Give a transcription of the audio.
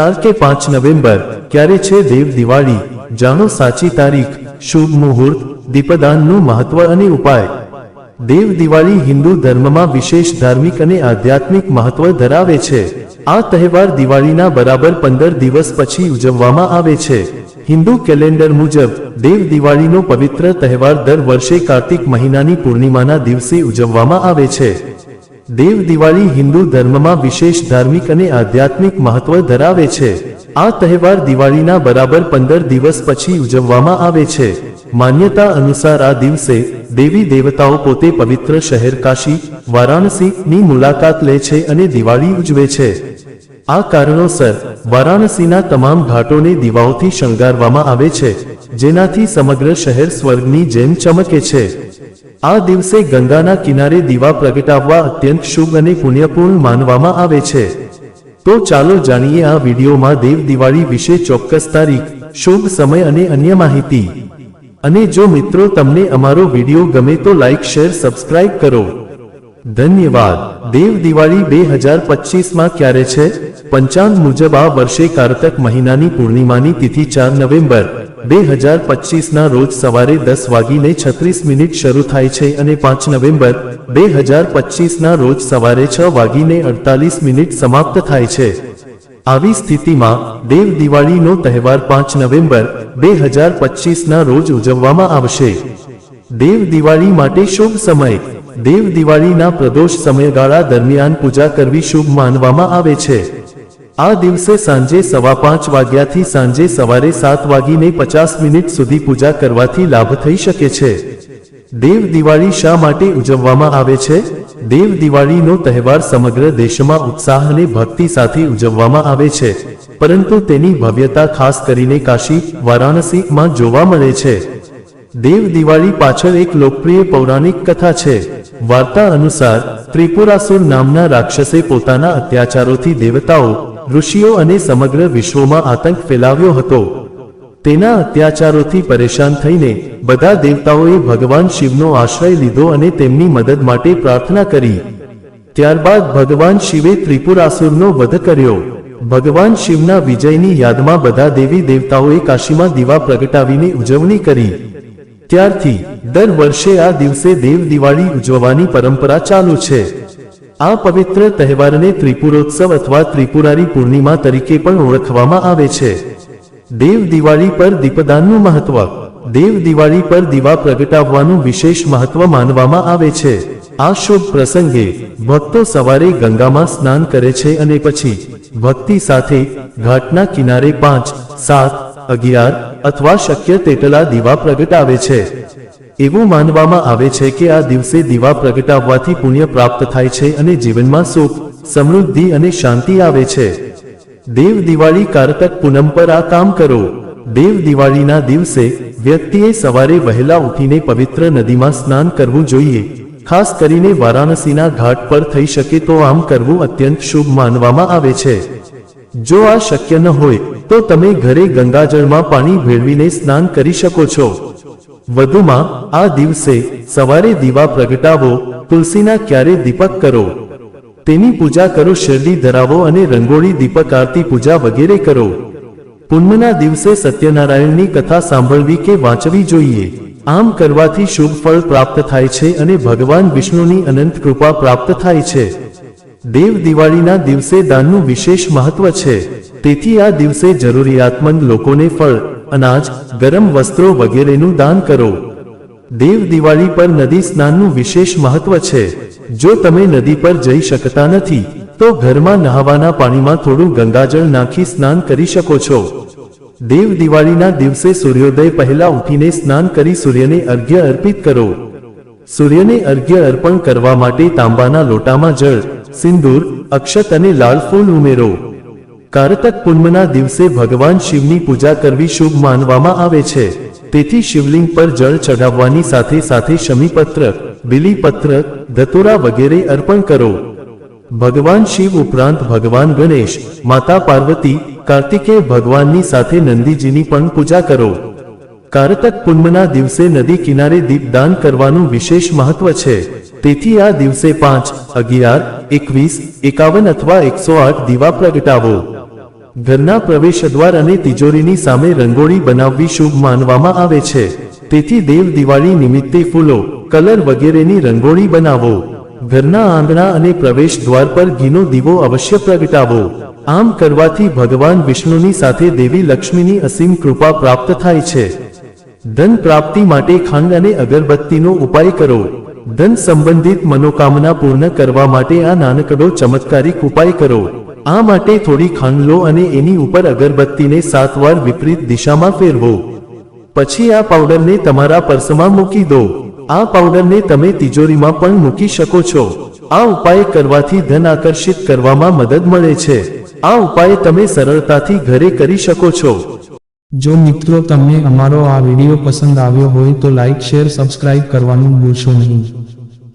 ચાર પાંચ નવેમ્બર, ક્યારે છે દેવ દિવાળી? જાણો સાચી તારીખ, શુભ મુહૂર્ત, દીપદાનનું મહત્વ અને ઉપાય. દેવ દિવાળી હિન્દુ ધર્મમાં વિશેષ ધાર્મિક અને આધ્યાત્મિક મહત્વ ધરાવે છે. આ તહેવાર દિવાળીના બરાબર પંદર દિવસ પછી ઉજવવામાં આવે છે. હિન્દુ કેલેન્ડર મુજબ, દેવ દિવાળીનો પવિત્ર તહેવાર દર વર્ષે કાર્તિક મહિનાની પૂર્ણિમાના દિવસે ઉજવવામાં આવે છે. દેવ દિવાળી હિન્દુ ધર્મમાં વિશેષ ધાર્મિક અને આધ્યાત્મિક મહત્વ ધરાવે છે. આ તહેવાર દિવાળીના બરાબર પંદર દિવસ પછી ઉજવવામાં આવે છે. માન્યતા અનુસાર આ દિવસે દેવી દેવતાઓ પોતે પવિત્ર શહેર કાશી, વારાણસીની મુલાકાત લે છે અને દિવાળી ઉજવે છે. આ કારણોસર વારાણસીના તમામ ઘાટોને દીવાઓથી શણગારવામાં આવે છે, જેનાથી સમગ્ર શહેર સ્વર્ગની જેમ ચમકે છે. આ દિવસે ગંગાના કિનારે દીવા પ્રગટાવવા અત્યંત શુભ અને પુણ્યપૂર્ણ માનવામાં આવે છે. તો ચાલો જાણીએ આ વિડીયોમાં દેવ દિવાળી વિશે ચોક્કસ તારીખ, શુભ સમય અને અન્ય માહિતી. અને જો મિત્રો તમને અમારો વીડિયો ગમે તો લાઈક, શેર, સબસ્ક્રાઇબ કરો. ધન્યવાદ. દેવ દિવાળી બે હજાર પચીસમાં ક્યારે છે? પંચાંગ મુજબ આ વર્ષે કારતક મહિનાની પૂર્ણિમાની તિથિ ચાર નવેમ્બર. બે હજાર રોજ સવારે દસ વાગીને છત્રીસ મિનિટ શરૂ થાય છે અને પાંચ નવેમ્બર બે હજાર પચીસના રોજ સવારે છ વાગીને અડતાલીસ મિનિટ સમાપ્ત થાય છે. આવી સ્થિતિમાં દેવ દિવાળીનો તહેવાર પાંચ નવેમ્બર બે હજાર પચીસના રોજ ઉજવવામાં આવશે. દેવ દિવાળી માટે શુભ સમય. દેવ દિવાળીના પ્રદોષ સમયગાળા દરમિયાન પૂજા કરવી શુભ માનવામાં આવે છે. આ દિવસે સાંજે સવા પાંચ વાગ્યાથી સાંજે સવારે સાત વાગીને પચાસ મિનિટ સુધી પૂજા કરવાથી લાભ થઈ શકે છે. દેવ દિવાળી શા માટે ઉજવવામાં આવે છે? દેવ દિવાળીનો તહેવાર સમગ્ર દેશમાં ઉત્સાહ અને ભક્તિ સાથે ઉજવવામાં આવે છે. પરંતુ તેની ભવ્યતા ખાસ કરીને કાશી, વારાણસીમાં જોવા મળે છે. દેવ દિવાળી પાછળ એક લોકપ્રિય પૌરાણિક કથા છે. વાર્તા અનુસાર ત્રિપુરાસુર નામના રાક્ષસે પોતાના અત્યાચારોથી દેવતાઓ ઋષિઓ અને સમગ્ર વિશ્વમાં આતંક ફેલાવ્યો હતો. તેના અત્યાચારોથી પરેશાન થઈને બધા દેવતાઓએ ભગવાન શિવનો આશ્રય લીધો અને તેમની મદદ માટે પ્રાર્થના કરી. ત્યારબાદ ભગવાન શિવે ત્રિપુરાસુરનો વધ કર્યો. ભગવાન શિવના વિજયની યાદમાં બધા દેવી દેવતાઓએ કાશીમાં દીવા પ્રગટાવીને ઉજવણી કરી. ત્યારથી દર વર્ષે આ દિવસે દેવ દિવાળી ઉજવવાની પરંપરા ચાલુ છે. આ પવિત્ર તહેવારને ત્રિપુરોત્સવ અથવા ત્રિપુરારી પૂર્ણિમા તરીકે પણ ઓળખવામાં આવે છે. દેવ દિવાળી પર દીપદાનનું મહત્વ. દેવ દિવાળી પર દીવા પ્રગટાવવાનું વિશેષ મહત્વ માનવામાં આવે છે. આ શુભ પ્રસંગે ભક્તો સવારે ગંગામાં સ્નાન કરે છે અને પછી ભક્તિ સાથે ઘાટના કિનારે પાંચ, સાત, અગિયાર અથવા શક્ય તેટલા દીવા પ્રગટાવે છે. એવું માનવામાં આવે છે કે આ દિવસે દીવા પ્રગટાવવાથી પુણ્ય પ્રાપ્ત થાય છે અને જીવનમાં સુખ, સમૃદ્ધિ અને શાંતિ આવે છે. દેવ દિવાળી કારતક પૂનમ પર આ કામ કરો. દેવ દિવાળીના દિવસે વ્યક્તિએ સવારે વહેલા ઉઠીને પવિત્ર નદીમાં સ્નાન કરવું જોઈએ. ખાસ કરીને વારાણસીના ઘાટ પર થઈ શકે તો આમ કરવું અત્યંત શુભ માનવામાં આવે છે. જો આ શક્ય ન હોય, તો તમે ઘરે ગંગાજળમાં પાણી ભેળવીને સ્નાન કરી શકો છો. વધુમાં, આ દિવસે સવારે દીવા પ્રગટાવો, તુલસીના ક્યારે દીપક કરો. તેની પૂજા કરો, શેરડી ધરાવો અને રંગોળી દીપક આરતી પૂજા વગેરે કરો. પૂનમના દિવસે સત્યનારાયણની કથા સાંભળવી કે વાંચવી જોઈએ. આમ કરવાથી શુભ ફળ પ્રાપ્ત થાય છે અને ભગવાન વિષ્ણુની અનંત કૃપા પ્રાપ્ત થાય છે. દેવ દિવાળીના દિવસે દાનનું વિશેષ મહત્વ છે. તેથી આ દિવસે જરૂરિયાતમંદ લોકોને ફળ અનાજ, ગરમ વસ્ત્રો વગેરેનું દાન કરો. દેવ દિવાળી પર નદી સ્નાનનું વિશેષ મહત્વ છે. જો તમે નદી પર જઈ શકતા નથી, તો ઘરમાં નહાવાના પાણીમાં થોડું ગંગાજળ નાખી સ્નાન કરી શકો છો. દેવ દિવાળીના દિવસે સૂર્યોદય પહેલા ઉઠીને સ્નાન કરી સૂર્યને અર્ઘ્ય અર્પિત કરો. સૂર્યને અર્ઘ્ય અર્પણ કરવા માટે તાંબાના લોટામાં જળ, સિંદૂર, અક્ષત અને લાલ ફૂલ ઉમેરો. કારતક પૂનમના દિવસે ભગવાન શિવની પૂજા કરવી શુભ માનવામાં આવે છે. તેથી શિવલિંગ પર જળ ચઢાવવાની સાથે સાથે શમીપત્ર બિલીપત્ર ધતુરા વગેરે અર્પણ કરો. ભગવાન શિવ ઉપરાંત ભગવાન ગણેશ, માતા પાર્વતી કાર્તિકેય ભગવાનની સાથે નંદીજીની પણ પૂજા કરો. કારતક પૂનમના દિવસે નદી કિનારે દીપદાન કરવાનું વિશેષ મહત્વ છે. તેથી આ દિવસે પાંચ, અગિયાર, એકવીસ, એકાવન અથવા એકસો આઠ દીવા પ્રગટાવો. ઘરના પ્રવેશદ્વાર અને તિજોરીની સામે રંગોળી બનાવવી શુભ માનવામાં આવે છે. તેથી દેવ દિવાળી નિમિત્તે ફૂલો, કલર વગેરેની રંગોળી બનાવો. ઘરના આંગણા અને પ્રવેશ દ્વાર પર ઘીનો દીવો અવશ્ય પ્રગટાવો. આમ કરવાથી ભગવાન વિષ્ણુની સાથે દેવી લક્ષ્મીની અસીમ કૃપા પ્રાપ્ત થાય છે. ધન પ્રાપ્તિ માટે ખાંડ અને અગરબત્તીનો ઉપાય કરો. ધન સંબંધિત મનોકામના પૂર્ણ કરવા માટે આ નાનકડો ચમત્કારિક ઉપાય કરો. આ માટે થોડી ખાંડ લો અને એની ઉપર અગરબત્તીને સાત વાર વિપરીત દિશામાં ફેરવો. પછી આ પાવડરને તમારા પર્સમાં મૂકી દો. આ પાવડરને તમે તિજોરીમાં પણ મૂકી શકો છો. આ ઉપાય કરવાથી ધન આકર્ષિત કરવામાં મદદ મળે છે. આ ઉપાય તમે સરળતાથી ઘરે કરી શકો છો. જો મિત્રો તમને અમારો આ વીડિયો પસંદ આવ્યો હોય તો લાઈક શેર સબસ્ક્રાઇબ કરવાનું ભૂલશો નહીં.